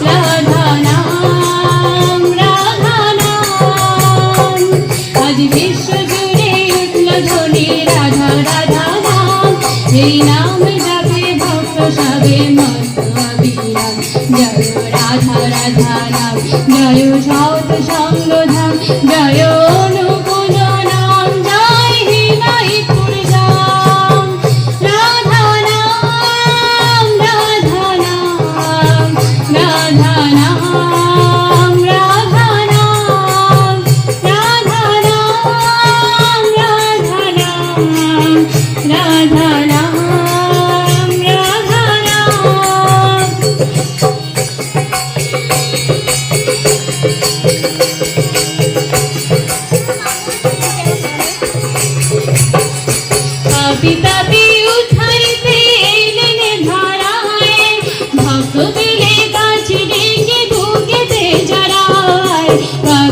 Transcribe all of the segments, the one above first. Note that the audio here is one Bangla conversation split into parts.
Radha রাধারাম জয় সৎসঙ্গ ধাম জয়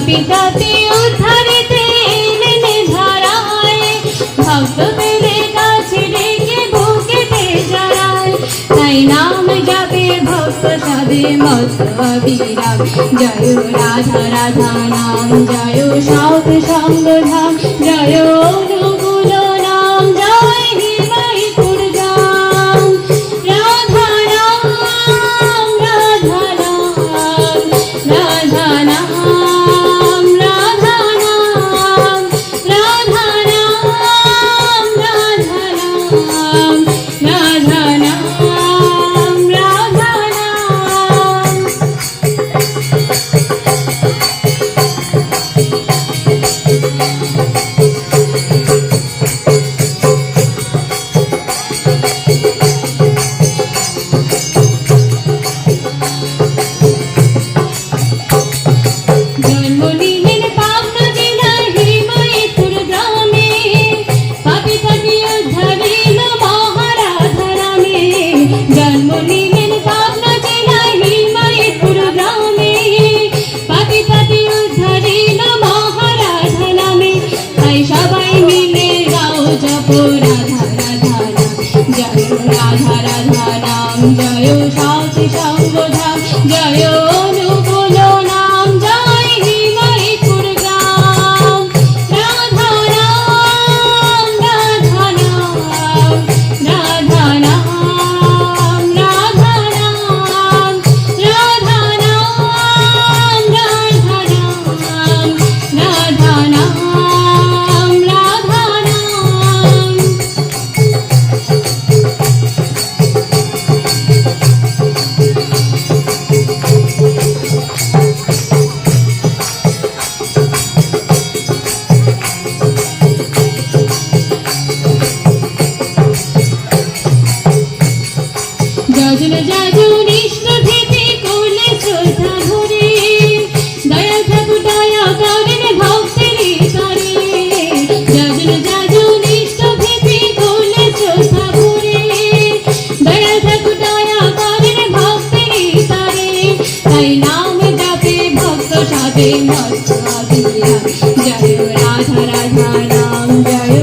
পিতাতে উদ্ধারিতে এলেন ধারায়। ভক্তদের কাছে ডেকে বুকেতে জড়ায়। তাই নাম যাবে ভক্ত যাবে মস্ত বিরাম জয় রাধা রাধা নাম, জয় সব সঙ্গ ধাম জয় অনু রাধা রাধা রাম জয় সাথী সঙ্গ জয় राधा राधा राम जय